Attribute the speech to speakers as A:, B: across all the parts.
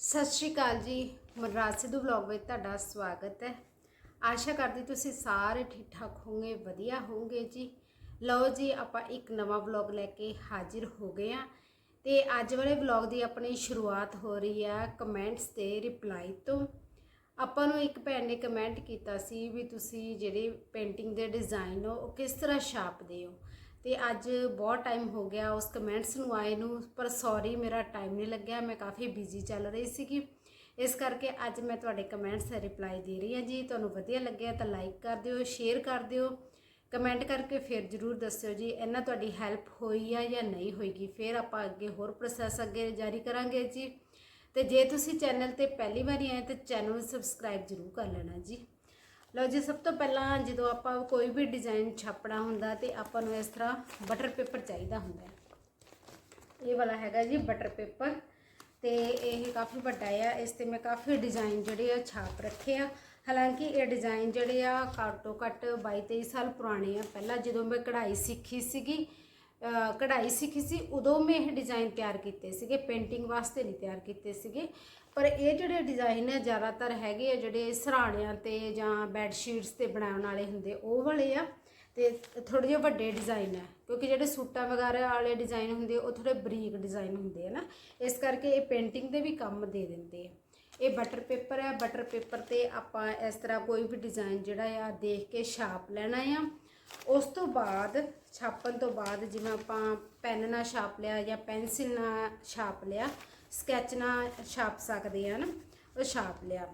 A: ਸਤਿ ਸ਼੍ਰੀ ਅਕਾਲ ਜੀ। ਮਨਰਾਜ ਸਿੱਧੂ ਵਲੌਗ ਵਿੱਚ ਤੁਹਾਡਾ ਸਵਾਗਤ ਹੈ। ਆਸ਼ਾ ਕਰਦੀ ਤੁਸੀਂ ਸਾਰੇ ਠੀਕ ਠਾਕ ਹੋਵੋਗੇ, ਵਧੀਆ ਹੋਵੋਗੇ ਜੀ। ਲਓ ਜੀ, ਆਪਾਂ ਇੱਕ ਨਵਾਂ ਵਲੌਗ ਲੈ ਕੇ ਹਾਜ਼ਰ ਹੋ ਗਏ ਆ ਤੇ ਅੱਜ ਵਾਲੇ ਵਲੌਗ ਦੀ ਆਪਣੀ ਸ਼ੁਰੂਆਤ ਹੋ ਰਹੀ ਆ ਕਮੈਂਟਸ ਤੇ ਰਿਪਲਾਈ ਤੋਂ। ਆਪਾਂ ਨੂੰ ਇੱਕ ਭੈਣ ਨੇ ਕਮੈਂਟ ਕੀਤਾ ਸੀ ਵੀ ਤੁਸੀਂ ਜਿਹੜੇ ਪੇਂਟਿੰਗ ਦੇ ਡਿਜ਼ਾਈਨ ਹੋ, ਉਹ ਕਿਸ ਤਰ੍ਹਾਂ ਛਾਪਦੇ ਹੋ? ਤੇ ਅੱਜ ਬਹੁਤ ਟਾਈਮ ਹੋ ਗਿਆ, ਉਸ ਕਮੈਂਟਸ ਨੂੰ ਆਏ ਨੂੰ, ਪਰ ਸੌਰੀ ਮੇਰਾ ਟਾਈਮ ਨਹੀਂ ਲੱਗਿਆ, ਮੈਂ ਕਾਫੀ ਬਿਜ਼ੀ ਚੱਲ ਰਹੀ ਸੀਗੀ। ਇਸ ਕਰਕੇ ਅੱਜ ਮੈਂ ਤੁਹਾਡੇ ਕਮੈਂਟਸ ਦਾ ਰਿਪਲਾਈ ਦੇ ਰਹੀ ਹਾਂ ਜੀ। ਤੁਹਾਨੂੰ ਵਧੀਆ ਲੱਗਿਆ ਤਾਂ ਲਾਈਕ ਕਰ ਦਿਓ ਸ਼ੇਅਰ ਕਰ ਦਿਓ। ਕਮੈਂਟ ਕਰਕੇ ਫਿਰ ਜਰੂਰ ਦੱਸਿਓ ਜੀ ਇਹਨਾਂ ਤੁਹਾਡੀ ਹੈਲਪ ਹੋਈ ਆ ਜਾਂ ਨਹੀਂ ਹੋਈਗੀ? ਫਿਰ ਆਪਾਂ ਅੱਗੇ ਹੋਰ ਪ੍ਰੋਸੈਸ ਅੱਗੇ ਜਾਰੀ ਕਰਾਂਗੇ ਜੀ। ਤੇ ਜੇ ਤੁਸੀਂ ਚੈਨਲ ਤੇ ਪਹਿਲੀ ਵਾਰੀ ਆਏ ਤਾਂ ਚੈਨਲ ਨੂੰ ਸਬਸਕ੍ਰਾਈਬ ਜਰੂਰ ਕਰ ਲੈਣਾ ਜੀ। ਲਓ ਜੀ, ਸਭ ਤੋਂ ਪਹਿਲਾਂ ਜਦੋਂ ਆਪਾਂ ਕੋਈ ਵੀ ਡਿਜ਼ਾਈਨ ਛਾਪਣਾ ਹੁੰਦਾ ਤੇ ਆਪਾਂ ਨੂੰ ਇਸ ਤਰ੍ਹਾਂ ਬਟਰ ਪੇਪਰ ਚਾਹੀਦਾ ਹੁੰਦਾ ਇਹ ਵਾਲਾ ਹੈਗਾ ਜੀ ਬਟਰ ਪੇਪਰ ਤੇ ਇਹ ਕਾਫੀ ਵੱਡਾ ਆ, ਇਸ ਤੇ ਮੈਂ ਕਾਫੀ ਡਿਜ਼ਾਈਨ ਜਿਹੜੇ ਆ ਛਾਪ ਰੱਖੇ ਆ। ਹਾਲਾਂਕਿ ਇਹ ਡਿਜ਼ਾਈਨ ਜਿਹੜੇ ਆ ਘੱਟ ਤੋਂ ਘੱਟ 22 23 ਸਾਲ ਪੁਰਾਣੇ ਆ। ਪਹਿਲਾਂ ਜਦੋਂ ਮੈਂ ਕਢਾਈ ਸਿੱਖੀ ਸੀਗੀ ਕਢਾਈ ਸਿੱਖੀ ਸੀ, ਉਦੋਂ ਮੈਂ ਇਹ ਡਿਜ਼ਾਈਨ ਤਿਆਰ ਕੀਤੇ ਸੀਗੇ ਪੇਂਟਿੰਗ ਵਾਸਤੇ ਨਹੀਂ ਤਿਆਰ ਕੀਤੇ ਸੀਗੇ। ਪਰ ਇਹ ਜਿਹੜੇ ਡਿਜ਼ਾਈਨ ਹੈ ਜ਼ਿਆਦਾਤਰ ਹੈਗੇ ਆ ਜਿਹੜੇ ਸਰਾਣਿਆਂ ਤੇ ਜਾਂ ਬੈੱਡ ਸ਼ੀਟਸ ਤੇ ਬਣਾਉਣ ਵਾਲੇ ਹੁੰਦੇ, ਉਹ ਵਾਲੇ ਆ। ਤੇ ਥੋੜੇ ਜਿਹੇ ਵੱਡੇ ਡਿਜ਼ਾਈਨ ਹੈ ਕਿਉਂਕਿ ਜਿਹੜੇ ਸੂਟਾਂ ਵਗੈਰਾ ਵਾਲੇ ਡਿਜ਼ਾਈਨ ਹੁੰਦੇ, ਉਹ ਥੋੜੇ ਬਰੀਕ ਡਿਜ਼ਾਈਨ ਹੁੰਦੇ ਆ ਨਾ। ਇਸ ਕਰਕੇ ਇਹ ਪੇਂਟਿੰਗ ਦੇ ਵੀ ਕੰਮ ਦੇ ਦਿੰਦੇ ਆ। ਇਹ ਬਟਰ ਪੇਪਰ ਹੈ ਬਟਰ ਪੇਪਰ ਤੇ ਆਪਾਂ ਇਸ ਤਰ੍ਹਾਂ ਕੋਈ ਵੀ ਡਿਜ਼ਾਈਨ ਜਿਹੜਾ ਆ, ਦੇਖ ਕੇ ਛਾਪ ਲੈਣਾ ਆ। ਉਸ ਤੋਂ ਬਾਅਦ ਛਾਪਣ ਤੋਂ ਬਾਅਦ ਜਿਵੇਂ ਆਪਾਂ ਪੈਨ ਨਾਲ ਛਾਪ ਲਿਆ ਜਾਂ ਪੈਨਸਿਲ ਨਾਲ ਛਾਪ ਲਿਆ, ਸਕੈਚ ਨਾਲ ਛਾਪ ਸਕਦੇ ਆ ਨਾ, ਉਹ ਛਾਪ ਲਿਆ।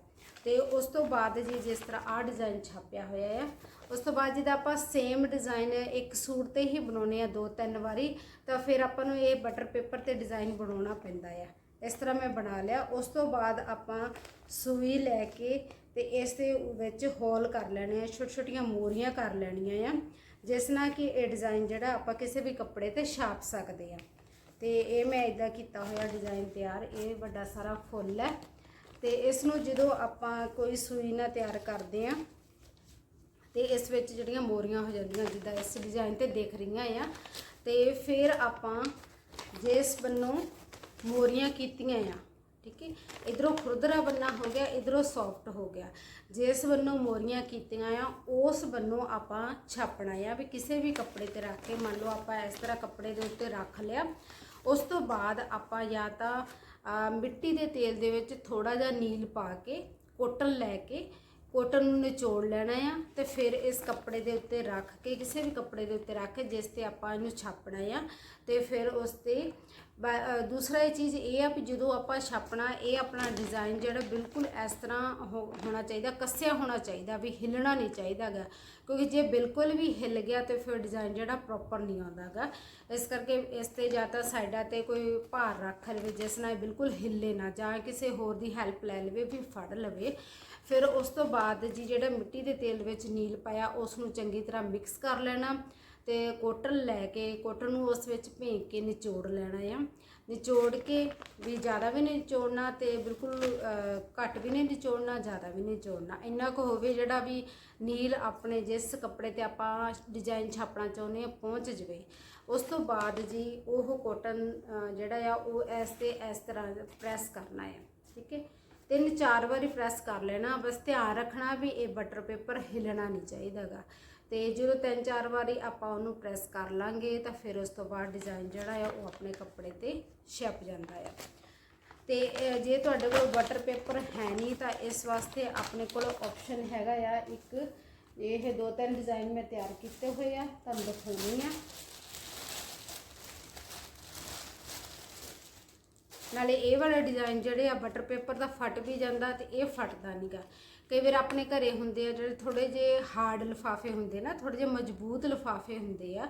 A: ਤੇ ਉਸ ਤੋਂ ਬਾਅਦ ਜੀ ਜਿਸ ਤਰ੍ਹਾਂ ਆਹ ਡਿਜ਼ਾਈਨ ਛਾਪਿਆ ਹੋਇਆ ਆ, ਉਸ ਤੋਂ ਬਾਅਦ ਜਿਹਦਾ ਆਪਾਂ ਸੇਮ ਡਿਜ਼ਾਈਨ ਇੱਕ ਸੂਟ ਤੇ ਹੀ ਬਣਾਉਨੇ ਆ ਦੋ ਤਿੰਨ ਵਾਰੀ, ਤਾਂ ਫਿਰ ਆਪਾਂ ਨੂੰ ਇਹ ਬਟਰ ਪੇਪਰ ਤੇ ਡਿਜ਼ਾਈਨ ਬਣਾਉਣਾ ਪੈਂਦਾ ਆ। ਇਸ ਤਰ੍ਹਾਂ ਮੈਂ ਬਣਾ ਲਿਆ। ਉਸ ਤੋਂ ਬਾਅਦ ਆਪਾਂ ਸੂਈ ਲੈ ਕੇ ਤੇ ਇਸ ਦੇ ਵਿੱਚ ਹੋਲ ਕਰ ਲੈਣੇ ਆ ਛੋਟੀਆਂ ਛੋਟੀਆਂ ਮੋਰੀਆਂ ਕਰ ਲੈਣੀਆਂ ਆ। ਜਿਸ ਨਾਲ ਕਿ ਇਹ ਡਿਜ਼ਾਈਨ ਜਿਹੜਾ ਆਪਾਂ ਕਿਸੇ ਵੀ ਕੱਪੜੇ ਤੇ ਛਾਪ ਸਕਦੇ ਆ। ਤੇ ਇਹ ਮੈਂ ਇਦਾਂ ਕੀਤਾ ਹੋਇਆ ਡਿਜ਼ਾਈਨ ਤਿਆਰ, ਇਹ ਵੱਡਾ ਸਾਰਾ ਫੁੱਲ ਹੈ। ਤੇ ਇਸ ਨੂੰ ਜਦੋਂ ਆਪਾਂ ਕੋਈ ਸੂਈ ਨਾਲ ਤਿਆਰ ਕਰਦੇ ਆ, ਤੇ ਇਸ ਵਿੱਚ ਜਿਹੜੀਆਂ ਮੋਰੀਆਂ ਹੋ ਜਾਂਦੀਆਂ, ਜਿੱਦਾਂ ਇਸ ਡਿਜ਼ਾਈਨ ਤੇ ਦੇਖ ਰਹੀਆਂ ਆ, ਤੇ ਫਿਰ ਆਪਾਂ ਜਿਸ ਬੰਨੋਂ ਮੋਰੀਆਂ ਕੀਤੀਆਂ ਆ ਠੀਕ ਹੈ? ਇਧਰੋਂ ਖੁਰਦਰਾ ਬੰਨਾ ਹੋ ਗਿਆ, ਇਧਰੋਂ ਸੌਫਟ ਹੋ ਗਿਆ। ਜਿਸ ਵੱਲੋਂ ਮੋਰੀਆਂ ਕੀਤੀਆਂ ਆ, ਉਸ ਵੱਲੋਂ ਆਪਾਂ ਛਾਪਣਾ ਆ ਵੀ ਕਿਸੇ ਵੀ ਕੱਪੜੇ ਤੇ ਰੱਖ ਕੇ, ਮੰਨ ਲਓ ਆਪਾਂ ਇਸ ਤਰ੍ਹਾਂ ਕੱਪੜੇ ਦੇ ਉੱਤੇ ਰੱਖ ਲਿਆ, ਉਸ ਤੋਂ ਬਾਅਦ ਆਪਾਂ ਜਾਂ ਤਾਂ ਮਿੱਟੀ ਦੇ ਤੇਲ ਦੇ ਵਿੱਚ ਥੋੜਾ ਜਿਹਾ ਨੀਲ ਪਾ ਕੇ, ਕੋਟਨ ਲੈ ਕੇ, ਕੋਟਨ ਨੂੰ ਨਿਚੋੜ ਲੈਣਾ ਆ ਤੇ ਫਿਰ ਇਸ ਕੱਪੜੇ ਦੇ ਉੱਤੇ ਰੱਖ ਕੇ, ਕਿਸੇ ਵੀ ਕੱਪੜੇ ਦੇ ਉੱਤੇ ਰੱਖ ਕੇ, ਜਿਸ ਤੇ ਆਪਾਂ ਇਹਨੂੰ ਛਾਪਣਾ ਆ, ਤੇ ਫਿਰ ਉਸ ਤੇ ਦੂਸਰਾ ਇਹ ਚੀਜ਼ ਇਹ ਆ ਵੀ ਜਦੋਂ ਆਪਾਂ ਛਾਪਣਾ, ਇਹ ਆਪਣਾ ਡਿਜ਼ਾਈਨ ਜਿਹੜਾ ਬਿਲਕੁਲ ਇਸ ਤਰ੍ਹਾਂ ਹੋ- ਹੋਣਾ ਚਾਹੀਦਾ, ਕੱਸਿਆ ਹੋਣਾ ਚਾਹੀਦਾ, ਵੀ ਹਿੱਲਣਾ ਨਹੀਂ ਚਾਹੀਦਾਗਾ। ਕਿਉਂਕਿ ਜੇ ਬਿਲਕੁਲ ਵੀ ਹਿੱਲ ਗਿਆ ਤੇ ਫਿਰ ਡਿਜ਼ਾਈਨ ਜਿਹੜਾ ਪ੍ਰੋਪਰ ਨਹੀਂ ਆਉਂਦਾਗਾ। ਇਸ ਕਰਕੇ ਇਸ ਤੇ ਜਾਂ ਤਾਂ ਸਾਈਡਾਂ ਤੇ ਕੋਈ ਭਾਰ ਰੱਖ ਲਵੇ, ਜਿਸ ਨਾਲ ਬਿਲਕੁਲ ਹਿੱਲੇ ਨਾ, ਜਾਂ ਕਿਸੇ ਹੋਰ ਦੀ ਹੈਲਪ ਲੈ ਲਵੇ, ਵੀ ਫੜ ਲਵੇ। ਫਿਰ ਉਸ ਤੋਂ ਬਾਅਦ ਜੀ ਜਿਹੜਾ ਮਿੱਟੀ ਦੇ ਤੇਲ ਵਿੱਚ ਨੀਲ ਪਾਇਆ, ਉਸ ਨੂੰ ਚੰਗੀ ਤਰ੍ਹਾਂ ਮਿਕਸ ਕਰ ਲੈਣਾ। ਤੇ ਕੋਟਨ ਲੈ ਕੇ, ਕੋਟਨ ਨੂੰ ਉਸ ਵਿੱਚ ਭੇਂਕ ਕੇ ਨਿਚੋੜ ਲੈਣਾ ਆ। ਨਿਚੋੜ ਕੇ ਵੀ ਜ਼ਿਆਦਾ ਵੀ ਨਹੀਂ ਨਿਚੋੜਨਾ ਤੇ ਬਿਲਕੁਲ ਘੱਟ ਵੀ ਨਹੀਂ ਨਿਚੋੜਨਾ, ਜ਼ਿਆਦਾ ਵੀ ਨਹੀਂ ਨਿਚੋੜਨਾ। ਇੰਨਾ ਕੁ ਹੋਵੇ ਜਿਹੜਾ ਵੀ ਨੀਲ ਆਪਣੇ ਜਿਸ ਕੱਪੜੇ ਤੇ ਆਪਾਂ ਡਿਜ਼ਾਈਨ ਛਾਪਣਾ ਚਾਹੁੰਦੇ ਆ ਪਹੁੰਚ ਜਵੇ। ਉਸ ਤੋਂ ਬਾਅਦ ਜੀ ਉਹ ਕੋਟਨ ਜਿਹੜਾ ਆ, ਉਹ ਇਸ ਤੇ ਇਸ ਤਰ੍ਹਾਂ ਪ੍ਰੈਸ ਕਰਨਾ ਹੈ ਠੀਕ ਹੈ? ਤਿੰਨ ਚਾਰ ਵਾਰੀ ਪ੍ਰੈਸ ਕਰ ਲੈਣਾ। ਬਸ ਧਿਆਨ ਰੱਖਣਾ ਵੀ ਇਹ ਬਟਰ ਪੇਪਰ ਹਿੱਲਣਾ ਨਹੀਂ ਚਾਹੀਦਾਗਾ ਤੇ ਜਦੋਂ ਤਿੰਨ ਚਾਰ ਵਾਰੀ ਆਪਾਂ ਉਹਨੂੰ ਪ੍ਰੈਸ ਕਰ ਲਾਂਗੇ ਤਾਂ ਫਿਰ ਉਸ ਤੋਂ ਬਾਅਦ ਡਿਜ਼ਾਈਨ ਜਿਹੜਾ ਆ ਉਹ ਆਪਣੇ ਕੱਪੜੇ ਤੇ ਛਪ ਜਾਂਦਾ ਆ। ਤੇ ਜੇ ਤੁਹਾਡੇ ਕੋਲ ਬਟਰ ਪੇਪਰ ਹੈ ਨਹੀਂ ਤਾਂ ਇਸ ਵਾਸਤੇ ਆਪਣੇ ਕੋਲ ਆਪਸ਼ਨ ਹੈਗਾ ਆ ਇੱਕ। ਇਹ ਦੋ ਤਿੰਨ ਡਿਜ਼ਾਈਨ ਮੈਂ ਤਿਆਰ ਕੀਤੇ ਹੋਏ ਆ, ਤੁਹਾਨੂੰ ਦਿਖਾਉਣੀ ਆ। ਨਾਲੇ ਇਹ ਵਾਲੇ ਡਿਜ਼ਾਈਨ ਜਿਹੜੇ ਆ ਬਟਰ ਪੇਪਰ ਦਾ ਫਟ ਵੀ ਜਾਂਦਾ ਤੇ ਇਹ ਫਟਦਾ ਨਹੀਂਗਾ ਕਈ ਵਾਰ ਆਪਣੇ ਘਰੇ ਹੁੰਦੇ ਆ ਜਿਹੜੇ ਥੋੜੇ ਜੇ ਹਾਰਡ ਲਿਫਾਫੇ ਹੁੰਦੇ ਨਾ ਥੋੜੇ ਜੇ ਮਜ਼ਬੂਤ ਲਿਫਾਫੇ ਹੁੰਦੇ ਆ,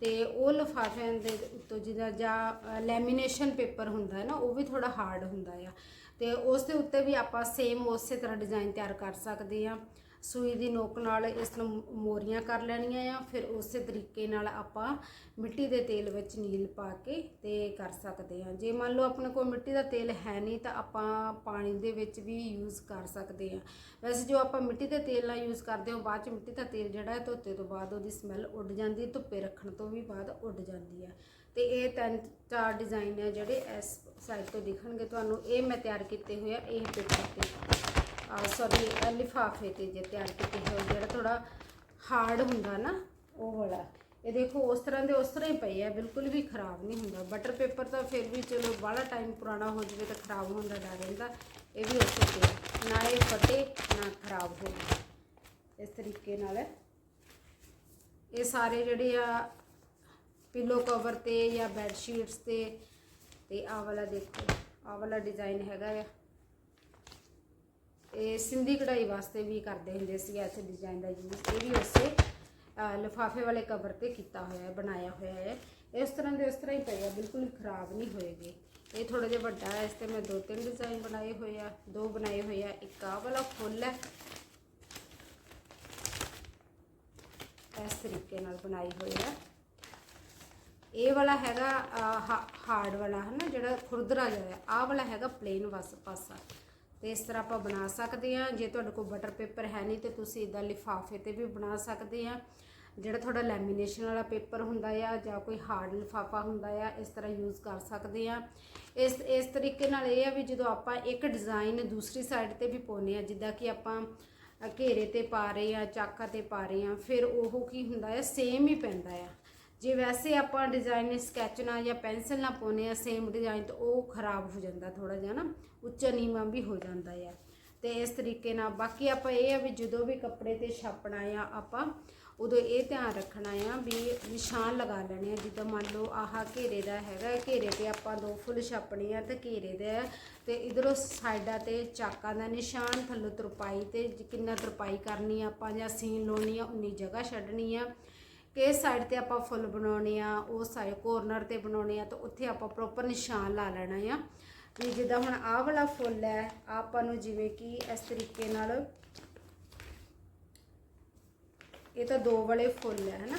A: ਤੇ ਉਹ ਲਿਫਾਫਿਆਂ ਦੇ ਉੱਤੋਂ ਜਿਹਦਾ ਜਾਂ ਲੈਮੀਨੇਸ਼ਨ ਪੇਪਰ ਹੁੰਦਾ ਹੈ ਨਾ, ਉਹ ਵੀ ਥੋੜਾ ਹਾਰਡ ਹੁੰਦਾ ਆ। ਤੇ ਉਸ ਦੇ ਉੱਤੇ ਵੀ ਆਪਾਂ ਸੇਮ ਉਸੇ ਤਰ੍ਹਾਂ ਡਿਜ਼ਾਈਨ ਤਿਆਰ ਕਰ ਸਕਦੇ ਆ। ਸੂਈ ਦੀ ਨੋਕ ਨਾਲ ਇਸ ਨੂੰ ਮੋਰੀਆਂ ਕਰ ਲੈਣੀਆਂ ਆ। ਫਿਰ ਉਸੇ ਤਰੀਕੇ ਨਾਲ ਆਪਾਂ ਮਿੱਟੀ ਦੇ ਤੇਲ ਵਿੱਚ ਨੀਲ ਪਾ ਕੇ ਤੇ ਕਰ ਸਕਦੇ ਆ ਜੇ ਮੰਨ ਲਓ ਆਪਣੇ ਕੋਲ ਮਿੱਟੀ ਦਾ ਤੇਲ ਹੈ ਨਹੀਂ ਤਾਂ ਆਪਾਂ ਪਾਣੀ ਦੇ ਵਿੱਚ ਵੀ ਯੂਜ਼ ਕਰ ਸਕਦੇ ਆ ਵੈਸੇ ਜੋ ਆਪਾਂ ਮਿੱਟੀ ਦੇ ਤੇਲ ਨਾਲ ਯੂਜ਼ ਕਰਦੇ ਹਾਂ ਬਾਅਦ ਚ ਮਿੱਟੀ ਦਾ ਤੇਲ ਜਿਹੜਾ ਹੈ ਧੋਤੇ ਤੋਂ ਬਾਅਦ ਉਹਦੀ ਸਮੈਲ ਉੱਡ ਜਾਂਦੀ ਹੈ, ਧੁੱਪੇ ਰੱਖਣ ਤੋਂ ਵੀ ਬਾਅਦ ਉੱਡ ਜਾਂਦੀ ਹੈ। ਤੇ ਇਹ ਤਿੰਨ ਚਾਰ ਡਿਜ਼ਾਈਨ ਹੈ ਜਿਹੜੇ ਇਸ ਸਾਈਡ ਤੋਂ ਦਿਖਣਗੇ। ਤੁਹਾਨੂੰ ਇਹ ਮੈਂ ਤਿਆਰ ਕੀਤੇ ਹੋਏ ਆ, ਇਹ ਪੇਪਰ ਤੇ। ਸੌਰੀ ਲਿਫਾਫੇ ਤੇ ਜੇ ਤਿਆਰ ਕੀਤੇ ਹੋਏ, ਜਿਹੜਾ ਥੋੜਾ ਹਾਰਡ ਹੁੰਦਾ ਨਾ, ਉਹ ਵਾਲਾ। ਇਹ ਦੇਖੋ, ਉਸ ਤਰ੍ਹਾਂ ਦੇ ਉਸ ਤਰ੍ਹਾਂ ਹੀ ਪਏ ਆ, ਬਿਲਕੁਲ ਵੀ ਖਰਾਬ ਨਹੀਂ ਹੁੰਦਾ। ਬਟਰ ਪੇਪਰ ਤਾਂ ਫਿਰ ਵੀ ਚਲੋ, ਬਾਹਲਾ ਟਾਈਮ ਪੁਰਾਣਾ ਹੋ ਜਾਵੇ ਤਾਂ ਖਰਾਬ ਹੋਣ ਦਾ ਡਰ ਰਹਿੰਦਾ ਇਹ ਵੀ ਉਸੇ ਤੇ ਨਾ ਇਹ ਫਟੇ, ਨਾ ਖਰਾਬ ਹੋਵੇ ਇਸ ਤਰੀਕੇ ਨਾਲ। ਇਹ ਸਾਰੇ ਜਿਹੜੇ ਆ ਪਿੱਲੋ ਕਵਰ ਤੇ ਜਾਂ ਬੈੱਡ ਸ਼ੀਟਸ ਤੇ ਤੇ ਆਹ ਵਾਲਾ ਦੇਖੋ, ਆਹ ਵਾਲਾ ਡਿਜ਼ਾਈਨ ਹੈਗਾ ਆ। ਇਹ ਸਿੰਧੀ ਕਢਾਈ ਵਾਸਤੇ ਵੀ ਕਰਦੇ ਹੁੰਦੇ ਸੀ ਐਸੇ ਡਿਜ਼ਾਈਨ ਦਾ ਯੂਜ਼ ਇਹ ਵੀ ਉਸੇ ਲਿਫਾਫੇ ਵਾਲੇ ਕਵਰ ਤੇ ਕੀਤਾ ਹੋਇਆ ਹੈ, ਬਣਾਇਆ ਹੋਇਆ ਹੈ। ਇਸ ਤਰ੍ਹਾਂ ਦੇ ਉਸ ਤਰ੍ਹਾਂ ਹੀ ਪਏ ਆ, ਬਿਲਕੁਲ ਖਰਾਬ ਨਹੀਂ ਹੋਏਗੇ ਇਹ ਥੋੜਾ ਜਿਹਾ ਵੱਡਾ ਹੈ, ਇਸ ਤੇ ਮੈਂ ਦੋ ਤਿੰਨ ਡਿਜ਼ਾਈਨ ਬਣਾਏ ਹੋਏ ਆ, ਦੋ ਬਣਾਏ ਹੋਏ ਆ। ਇੱਕ ਆਹ ਵਾਲਾ ਫੁੱਲ ਹੈ। ਇਸ ਤਰੀਕੇ ਨਾਲ ਬਣਾਈ ਹੋਈ ਹੈ। ਇਹ ਵਾਲਾ ਹੈਗਾ ਹਾਰਡ ਵਾਲਾ ਹੈ ਨਾ ਜਿਹੜਾ ਖੁਰਦਰਾ ਜਿਹਾ ਹੈ। ਆਹ ਵਾਲਾ ਹੈਗਾ ਪਲੇਨ ਵਸ, ਪਾਸਾ। ਤੇ ਇਸ ਤਰ੍ਹਾਂ ਆਪਾਂ ਬਣਾ ਸਕਦੇ ਆ ਜੇ ਤੁਹਾਡੇ ਕੋਲ ਬਟਰ ਪੇਪਰ ਹੈ ਨਹੀਂ ਤੇ ਤੁਸੀਂ ਇਦਾਂ ਲਿਫਾਫੇ ਤੇ ਵੀ ਬਣਾ ਸਕਦੇ ਆ ਜਿਹੜਾ ਤੁਹਾਡਾ ਲੈਮੀਨੇਸ਼ਨ ਵਾਲਾ ਪੇਪਰ ਹੁੰਦਾ ਆ ਜਾਂ ਕੋਈ ਹਾਰਡ ਲਿਫਾਫਾ ਹੁੰਦਾ ਆ, ਇਸ ਤਰ੍ਹਾਂ ਯੂਜ਼ ਕਰ ਸਕਦੇ ਆ ਇਸ ਇਸ ਤਰੀਕੇ ਨਾਲ ਇਹ ਆ ਵੀ ਜਦੋਂ ਆਪਾਂ ਇੱਕ ਡਿਜ਼ਾਈਨ ਦੂਸਰੀ ਸਾਈਡ ਤੇ ਵੀ ਪਾਉਨੇ ਆ ਜਿੱਦਾਂ ਕਿ ਆਪਾਂ ਘੇਰੇ ਤੇ ਪਾ ਰਹੇ ਆ ਚਾਕਾ ਤੇ ਪਾ ਰਹੇ ਆ ਫਿਰ ਉਹ ਕੀ ਹੁੰਦਾ ਆ ਸੇਮ ਹੀ ਪੈਂਦਾ ਆ। ਜੇ ਵੈਸੇ ਆਪਾਂ ਡਿਜ਼ਾਈਨ ਸਕੈਚ ਨਾਲ ਜਾਂ ਪੈਨਸਲ ਨਾਲ ਪਾਉਨੇ ਆ ਸੇਮ ਡਿਜ਼ਾਈਨ ਤਾਂ ਉਹ ਖਰਾਬ ਹੋ ਜਾਂਦਾ ਥੋੜਾ ਜਿਹਾ ਨਾ, ਉੱਚਾ ਨੀਵਾਂ ਵੀ ਹੋ ਜਾਂਦਾ ਆ। ਤੇ ਇਸ ਤਰੀਕੇ ਨਾਲ ਬਾਕੀ ਆਪਾਂ ਇਹ ਆ ਵੀ ਜਦੋਂ ਵੀ ਕੱਪੜੇ ਤੇ ਛਾਪਣਾ ਆ ਆਪਾਂ, ਉਦੋਂ ਇਹ ਧਿਆਨ ਰੱਖਣਾ ਆ ਵੀ ਨਿਸ਼ਾਨ ਲਗਾ ਲੈਣੇ ਆ। ਜਿੱਦਾਂ ਮੰਨ ਲਓ ਆਹ ਘੇਰੇ ਦਾ ਹੈਗਾ, ਘੇਰੇ ਤੇ ਆਪਾਂ ਦੋ ਫੁੱਲ ਛਾਪਣੇ ਆ ਤੇ ਘੇਰੇ ਦੇ ਤੇ ਇਧਰੋਂ ਸਾਈਡਾਂ ਤੇ ਚਾਕਾਂ ਦਾ ਨਿਸ਼ਾਨ, ਥੱਲੋਂ ਤਰਪਾਈ ਤੇ ਕਿੰਨਾ ਤਰਪਾਈ ਕਰਨੀ ਆ ਆਪਾਂ ਜਾਂ ਸੀਨ ਲਾਉਣੀ ਆ, ਉਨੀ ਜਗ੍ਹਾ ਛੱਡਣੀ ਆ। ਕਿਸ ਸਾਈਡ ਤੇ ਆਪਾਂ ਫੁੱਲ ਬਣਾਉਣੇ ਆ, ਉਹ ਸਾਈਡ ਕੋਰਨਰ ਤੇ ਬਣਾਉਣੇ ਆ, ਤਾਂ ਉੱਥੇ ਆਪਾਂ ਪ੍ਰੋਪਰ ਨਿਸ਼ਾਨ ਲਾ ਲੈਣਾ ਆ। ਵੀ ਜਿੱਦਾਂ ਹੁਣ ਆਹ ਵਾਲਾ ਫੁੱਲ ਹੈ ਆਪਾਂ ਨੂੰ ਜਿਵੇਂ ਕਿ ਇਸ ਤਰੀਕੇ ਨਾਲ ਇਹ ਤਾਂ ਦੋ ਵਾਲੇ ਫੁੱਲ ਹੈ, ਹਨਾ?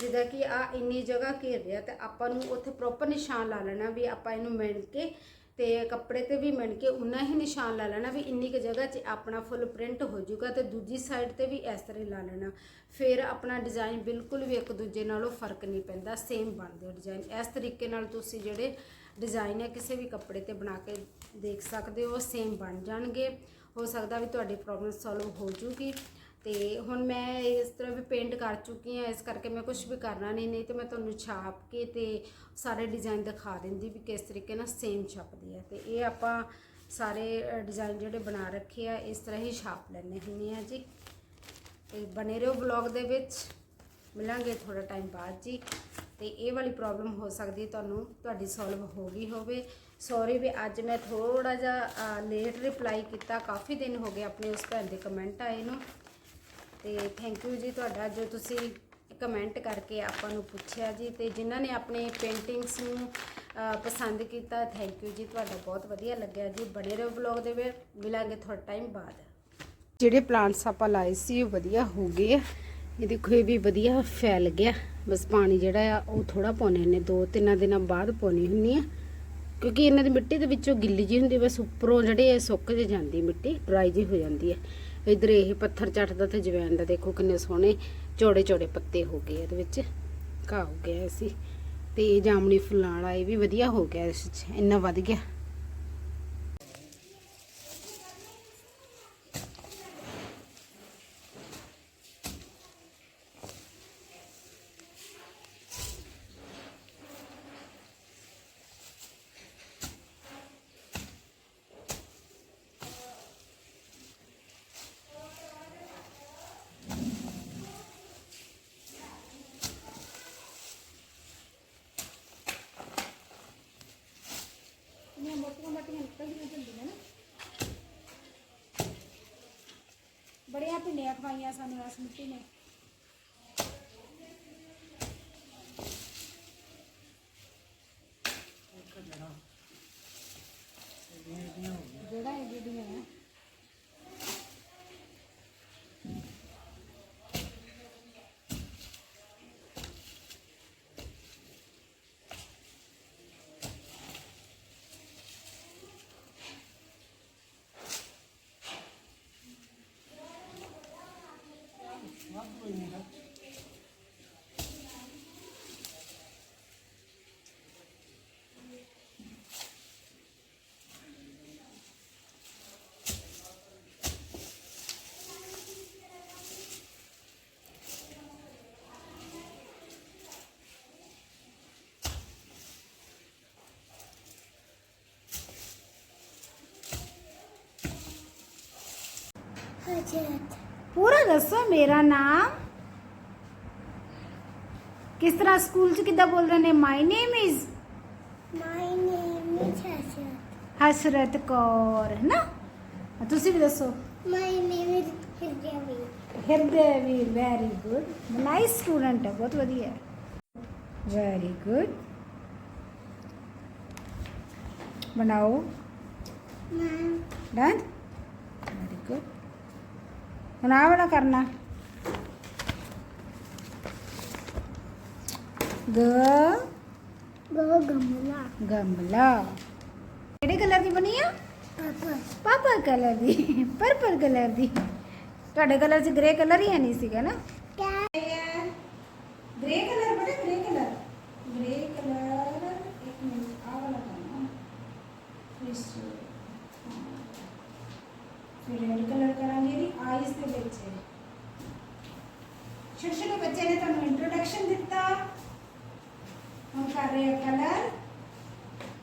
A: ਜਿੱਦਾਂ ਕਿ ਆ ਇੰਨੀ ਜਗ੍ਹਾ ਘੇਰ ਰਿਹਾ ਤੇ ਆਪਾਂ ਨੂੰ ਉੱਥੇ ਪ੍ਰੋਪਰ ਨਿਸ਼ਾਨ ਲਾ ਲੈਣਾ ਵੀ ਆਪਾਂ ਇਹਨੂੰ ਮਿਣ ਕੇ ਤੇ ਕੱਪੜੇ ਤੇ ਵੀ ਮਿਣ ਕੇ ਉਨਾ ਹੀ ਨਿਸ਼ਾਨ ਲਾ ਲੈਣਾ ਵੀ ਇੰਨੀ ਕੁ ਜਗ੍ਹਾ 'ਚ ਆਪਣਾ ਫੁੱਲ ਪ੍ਰਿੰਟ ਹੋ ਜਾਊਗਾ ਤੇ ਦੂਜੀ ਸਾਈਡ ਤੇ ਵੀ ਇਸ ਤਰ੍ਹਾਂ ਲਾ ਲੈਣਾ। ਫਿਰ ਆਪਣਾ ਡਿਜ਼ਾਈਨ ਬਿਲਕੁਲ ਵੀ ਇੱਕ ਦੂਜੇ ਨਾਲੋਂ ਫ਼ਰਕ ਨਹੀਂ ਪੈਂਦਾ ਸੇਮ ਬਣਦੇ ਡਿਜ਼ਾਈਨ ਇਸ ਤਰੀਕੇ ਨਾਲ ਤੁਸੀਂ ਜਿਹੜੇ ਡਿਜ਼ਾਈਨ ਹੈ ਕਿਸੇ ਵੀ ਕੱਪੜੇ ਤੇ ਬਣਾ ਕੇ ਦੇਖ ਸਕਦੇ ਹੋ ਸੇਮ ਬਣ ਜਾਣਗੇ। ਹੋ ਸਕਦਾ ਵੀ ਤੁਹਾਡੀ ਪ੍ਰੋਬਲਮ ਸੋਲਵ ਹੋ ਜੂਗੀ ਤੇ ਹੁਣ ਮੈਂ ਇਸ ਤਰ੍ਹਾਂ ਵੀ ਪੇਂਟ ਕਰ ਚੁੱਕੀ ਹਾਂ, ਇਸ ਕਰਕੇ ਮੈਂ ਕੁਝ ਵੀ ਕਰਨਾ ਨਹੀਂ ਨਹੀਂ ਤੇ ਮੈਂ ਤੁਹਾਨੂੰ ਛਾਪ ਕੇ ਤੇ ਸਾਰੇ ਡਿਜ਼ਾਈਨ ਦਿਖਾ ਦਿੰਦੀ ਵੀ ਕਿਸ ਤਰੀਕੇ ਨਾਲ ਸੇਮ ਛਪਦੀ ਹੈ ਤੇ ਇਹ ਆਪਾਂ ਸਾਰੇ ਡਿਜ਼ਾਈਨ ਜਿਹੜੇ ਬਣਾ ਰੱਖੇ ਆ, ਇਸ ਤਰ੍ਹਾਂ ਹੀ ਛਾਪ ਲੈਣੇ ਹੁੰਦੇ ਆ ਜੀ। ਤੇ ਬਨੇ ਰਹੋ ਵਲੌਗ ਦੇ ਵਿੱਚ। ਮਿਲਾਂਗੇ ਥੋੜਾ ਟਾਈਮ ਬਾਅਦ ਜੀ। ਤੇ ਇਹ ਵਾਲੀ ਪ੍ਰੋਬਲਮ ਹੋ ਸਕਦੀ ਹੈ ਤੁਹਾਨੂੰ, ਤੁਹਾਡੀ ਸੋਲਵ ਹੋ ਗਈ ਹੋਵੇ। ਸੌਰੀ ਵੀ ਅੱਜ ਮੈਂ ਥੋੜਾ ਜਿਹਾ ਲੇਟ ਰਿਪਲਾਈ ਕੀਤਾ, ਕਾਫੀ ਦਿਨ ਹੋ ਗਏ ਆਪਣੇ ਉਸ ਭੈਣ ਦੇ ਕਮੈਂਟ ਆਏ ਨੂੰ। ਤੇ ਥੈਂਕ ਯੂ ਜੀ ਤੁਹਾਡਾ ਜੋ ਤੁਸੀਂ ਕਮੈਂਟ ਕਰਕੇ ਆਪਾਂ ਨੂੰ ਪੁੱਛਿਆ ਜੀ ਤੇ ਜਿਨ੍ਹਾਂ ਨੇ ਆਪਣੇ ਪੇਂਟਿੰਗਸ ਨੂੰ ਪਸੰਦ ਕੀਤਾ ਥੈਂਕ ਯੂ ਜੀ। ਤੁਹਾਡਾ ਬਹੁਤ ਵਧੀਆ ਲੱਗਿਆ ਜੀ। ਬਣੇ ਰਹੋ ਵਲੌਗ ਦੇ ਵਿੱਚ। ਮਿਲਾਂਗੇ ਥੋੜਾ ਟਾਈਮ ਬਾਅਦ। ਜਿਹੜੇ ਪਲਾਂਟਸ ਆਪਾਂ ਲਾਏ ਸੀ, ਉਹ ਵਧੀਆ ਹੋ ਗਏ ਆ। ਇਹ ਦੇਖੋ, ਇਹ ਵੀ ਵਧੀਆ ਫੈਲ ਗਿਆ। ਬਸ ਪਾਣੀ ਜਿਹੜਾ ਆ, ਉਹ ਥੋੜਾ ਪਾਉਣੇ ਨੇ। ਦੋ ਤਿੰਨਾਂ ਦਿਨਾਂ ਬਾਅਦ ਪਾਉਣੀ ਹੁੰਦੀ ਆ। ਕਿਉਂਕਿ ਇਹਨਾਂ ਦੀ ਮਿੱਟੀ ਦੇ ਵਿੱਚੋਂ ਗਿੱਲੀ ਜੀ ਹੁੰਦੀ ਬਸ ਉੱਪਰੋਂ ਜਿਹੜੇ ਸੁੱਕ ਜੇ ਜਾਂਦੀ ਮਿੱਟੀ ਡਰਾਈ ਜੀ ਹੋ ਜਾਂਦੀ ਹੈ ਇਧਰ ਇਹ ਪੱਥਰ ਚੱਟਦਾ ਤੇ ਜਵੈਨ ਦਾ ਦੇਖੋ ਕਿੰਨੇ ਸੋਹਣੇ ਚੌੜੇ ਚੌੜੇ ਪੱਤੇ ਹੋ ਗਏ ਇਹਦੇ ਵਿੱਚ। ਘਾਹ ਹੋ ਗਿਆ ਸੀ। ਤੇ ਇਹ ਜਾਮਣੀ ਫੁੱਲਾਂ ਵਾਲਾ ਇਹ ਵੀ ਵਧੀਆ ਹੋ ਗਿਆ ਇਸ ਵਿੱਚ ਇੰਨਾ ਵੱਧ ਗਿਆ।
B: ਬੜੀਆਂ ਭਿੰਡੀਆਂ ਖਵਾਈਆਂ ਸਾਨੂੰ ਇਸ ਮਿੱਟੀ ਨੇ ਅਜਤ
A: ਪੂਰਾ ਦੱਸੋ ਮੇਰਾ ਨਾਮ ਕਿਸ ਤਰ੍ਹਾਂ ਸਕੂਲ 'ਚ ਕਿੱਦਾਂ ਬੋਲਦੇ ਨੇ my name is
B: my name is Ajat
A: Hasrat Kaur ਹੈ ਨਾ ਤੁਸੀਂ ਵੀ ਦੱਸੋ
B: ਮਾਈ name is
A: Hirdevi Hirdevi very good nice student ਹੈ ਬਹੁਤ ਵਧੀਆ ਵੈਰੀ ਗੁੱਡ ਬਣਾਓ
B: ਮਾਂ
A: ਡਨ ਵੈਰੀ ਗੁੱਡ ਹੁਣ ਆਹ ਵਾਲਾ ਕਰਨਾ ਗ
B: ਗੋ ਗਮਲਾ
A: ਗਮਲਾ ਕਿਹੜੇ ਕਲਰ ਦੀ ਬਣੀ ਆ
B: ਪਾਪਾ
A: ਪਾਪਾ ਕਲਰ ਦੀ ਪਰਪਲ ਕਲਰ ਦੀ ਤੁਹਾਡੇ ਕਲਰ 'ਚ ਗ੍ਰੇ ਕਲਰ ਹੀ ਹੈ ਨਹੀਂ ਸੀਗਾ ਨਾ?
B: ਕੈ
A: ਗ੍ਰੇ ਕਲਰ ਬੜਾ ਗ੍ਰੇ ਕਲਰ ਗ੍ਰੇ ਕਲਰ ਇੱਕ ਮਿੰਟ ਆਹ ਵਾਲਾ ਕਰਨਾ। ਇਸ ਫਿਰ ਰੈਡ ਕਲਰ ਕਰਾਂਗੇ ਇਹਦੀ ਆਈਜ਼ ਦੇ ਵਿੱਚ ਛੋਟੇ ਛੋਟੇ ਬੱਚੇ ਨੇ ਤੁਹਾਨੂੰ ਦਿੱਤਾ। ਹੁਣ ਕਰ ਰਹੇ ਆ ਕਲਰ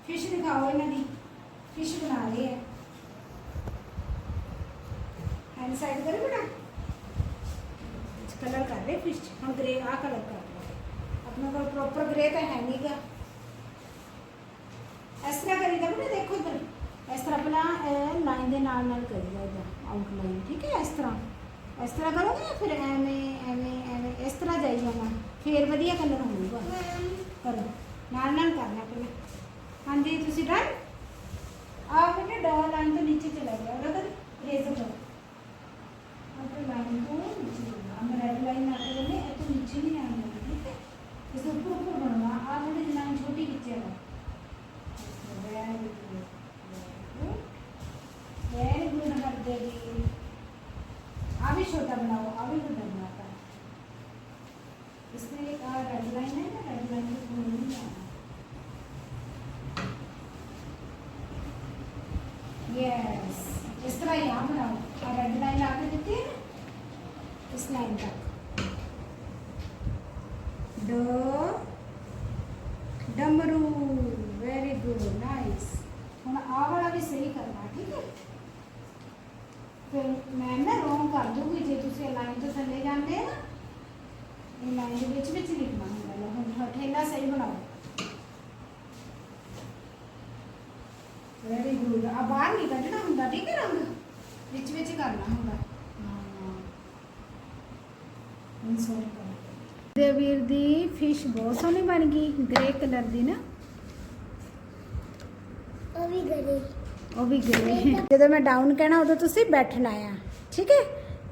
A: ਫਿਸ਼ ਦਿਖਾਓ ਇਹਨਾਂ ਦੀ। ਫਿਸ਼ ਬਣਾ ਰਹੇ ਆ। ਹੈਂਡ ਸਾਈਡ ਕਰੋ ਬੇਟਾ ਕਲਰ ਕਰ ਰਹੇ ਫਿਸ਼ ਹੁਣ ਗ੍ਰੇ ਆ ਕਲਰ ਕਰ ਰਹੇ ਆਪਣਾ ਕੋਲ ਪ੍ਰੋਪਰ ਗ੍ਰੇ ਤਾਂ ਹੈ ਨਹੀਂਗਾ ਇਸ ਤਰ੍ਹਾਂ ਕਰੀਦਾ ਬੇਟਾ ਦੇਖੋ ਇੱਧਰ। ਇਸ ਤਰ੍ਹਾਂ ਪਹਿਲਾਂ ਲਾਈਨ ਦੇ ਨਾਲ ਨਾਲ ਕਰੀਦਾ ਇਹਦਾ ਆਊਟਲਾਈਨ ਠੀਕ ਹੈ, ਇਸ ਤਰ੍ਹਾਂ। ਇਸ ਤਰ੍ਹਾਂ ਕਰੋਗੇ ਫਿਰ ਐਵੇਂ ਐਵੇਂ ਐਵੇਂ, ਇਸ ਫਿਰ ਵਧੀਆ ਕਲਰ ਹੋਊਗਾ ਕਰੋ ਨਾਲ ਨਾਲ ਕਰਨਾ ਪਹਿਲਾਂ ਹਾਂਜੀ ਤੁਸੀਂ ਡਨ ਆ ਬੇਟਾ ਡਬਲ ਲਾਈਨ ਤੋਂ ਨੀਚੇ ਚਲਾ ਗਿਆ ਉਹਦਾ ਕਰ ਰੇਜ਼ ਕਰੋ ਆਪਣੇ ਲਾਈਨ ਤੋਂ ਨੀਚੇ ਜਾਣਾ हम रेड लाइन आते बने ये तो नीचे नहीं आने वाली ठीक है इसे ऊपर ऊपर बनवा आ थोड़ी लाइन छोटी खींचेगा वेरी गुड वेरी गुड कर देगी आ भी छोटा बनाओ आ भी छोटा बनाता है इसमें एक आ रेड लाइन है ना रेड लाइन को थोड़ी नहीं आना यस इस तरह यहाँ बनाओ और रेड लाइन आगे देती है ना इस लाइन तक ड डमरू वेरी गुड नाइस ਹੁਣ ਆਹ ਵਾਲਾ ਵੀ ਸਹੀ ਕਰਨਾ ਠੀਕ ਹੈ ਫਿਰ ਮੈਂ ਨਾ ਰੋਂਗ ਕਰ ਦੂੰਗੀ ਜੇ ਤੁਸੀਂ ਲਾਈਨ ਤੋਂ ਥੱਲੇ ਜਾਂਦੇ ਆ ਨਾ ਇਹ ਲਾਈਨ ਦੇ ਵਿੱਚ ਵਿੱਚ ਲਿਖਣਾ ਹੁੰਦਾ ਲਓ ਹੁਣ ਹਠੇਲਾ ਸਹੀ ਬਣਾਓ। ਵੈਰੀ ਗੁੱਡ ਆ ਬਾਹਰ ਨਹੀਂ ਕੱਢਣਾ ਹੁੰਦਾ ਠੀਕ ਹੈ ਰੰਗ? ਵਿੱਚ ਵਿੱਚ ਕਰਨਾ ਹੁੰਦਾ। ਹਾਂ। ਇਨਸਰਟ ਕਰ। ਦੇਵੀਰ ਦੀ ਫਿਸ਼ ਬਹੁਤ ਸੋਹਣੀ ਬਣ ਗਈ ਗ੍ਰੇ ਕਲਰ ਦੀ ਨਾ।
B: ਉਹ ਵੀ ਗਰੇ
A: ਉਹ ਵੀ ਗ੍ਰੇ ਜਦੋਂ ਮੈਂ ਡਾਊਨ ਕਹਿਣਾ ਉਦੋਂ ਤੁਸੀਂ ਬੈਠਣਾ ਆ। ਠੀਕ ਹੈ?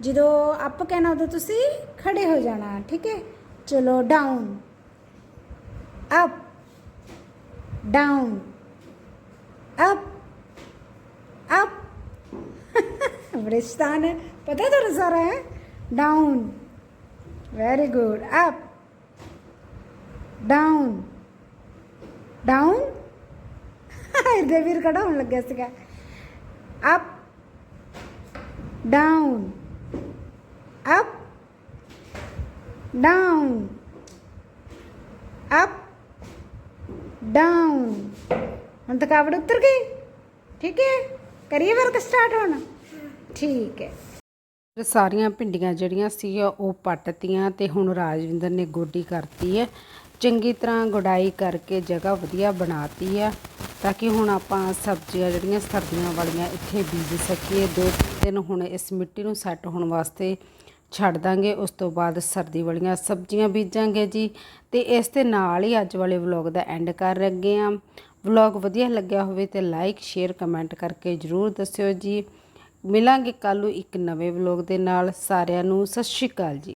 A: ਜਦੋਂ ਅਪ ਕਹਿਣਾ ਉਦੋਂ ਤੁਸੀਂ ਖੜੇ ਹੋ ਜਾਣਾ ਠੀਕ ਹੈ ਚਲੋ down up down up up ਬ੍ਰਿਸਤਾਨ ਹੈ ਪਤਾ ਤੁਹਾਨੂੰ ਸਾਰਾ ਹੈ down very good up down down ਇਹਦੇ ਵੀਰ ਕੜਾ ਹੋਣ ਲੱਗਿਆ ਸੀਗਾ up down up down up down ਹੁਣ ਥਕਾਵਟ ਉਤਰ ਗਈ? ਠੀਕ ਹੈ? ਕਰੀਏ ਵਰਕ ਸਟਾਰਟ ਹੁਣ? ਠੀਕ ਹੈ। ਸਾਰੀਆਂ ਭਿੰਡੀਆਂ ਜਿਹੜੀਆਂ ਸੀ ਉਹ ਪੱਟਤੀਆਂ ਤੇ ਹੁਣ ਰਾਜਵਿੰਦਰ ਨੇ ਗੋਡੀ ਕਰਤੀ ਹੈ। ਚੰਗੀ ਤਰ੍ਹਾਂ ਗੁਡਾਈ ਕਰਕੇ ਜਗ੍ਹਾ ਵਧੀਆ ਬਣਾਤੀ ਹੈ ਤਾਂ ਕਿ ਹੁਣ ਆਪਾਂ ਸਬਜ਼ੀਆਂ ਜਿਹੜੀਆਂ ਸਰਦੀਆਂ ਵਾਲੀਆਂ ਇੱਥੇ ਬੀਜ ਸਕੀਏ। ਦੋ ਦਿਨ ਹੁਣ ਇਸ ਮਿੱਟੀ ਨੂੰ ਸੈੱਟ ਹੋਣ ਵਾਸਤੇ ਛੱਡ ਦਾਂਗੇ, ਉਸ ਤੋਂ ਬਾਅਦ ਸਰਦੀ ਵਾਲੀਆਂ ਸਬਜ਼ੀਆਂ ਬੀਜਾਂਗੇ ਜੀ। ਤੇ ਇਸ ਦੇ ਨਾਲ ਹੀ ਅੱਜ ਵਾਲੇ ਵਲੌਗ ਦਾ ਐਂਡ ਕਰ ਰਹੇ ਹਾਂ। ਵਲੌਗ ਵਧੀਆ ਲੱਗਿਆ ਹੋਵੇ ਤੇ ਲਾਈਕ, ਸ਼ੇਅਰ, ਕਮੈਂਟ ਕਰਕੇ ਜਰੂਰ ਦੱਸਿਓ ਜੀ। ਮਿਲਾਂਗੇ ਕੱਲ੍ਹ ਨੂੰ ਇੱਕ ਨਵੇਂ ਵਲੌਗ ਦੇ ਨਾਲ। ਸਾਰਿਆਂ ਨੂੰ ਸਤਿ ਸ਼੍ਰੀ ਅਕਾਲ ਜੀ।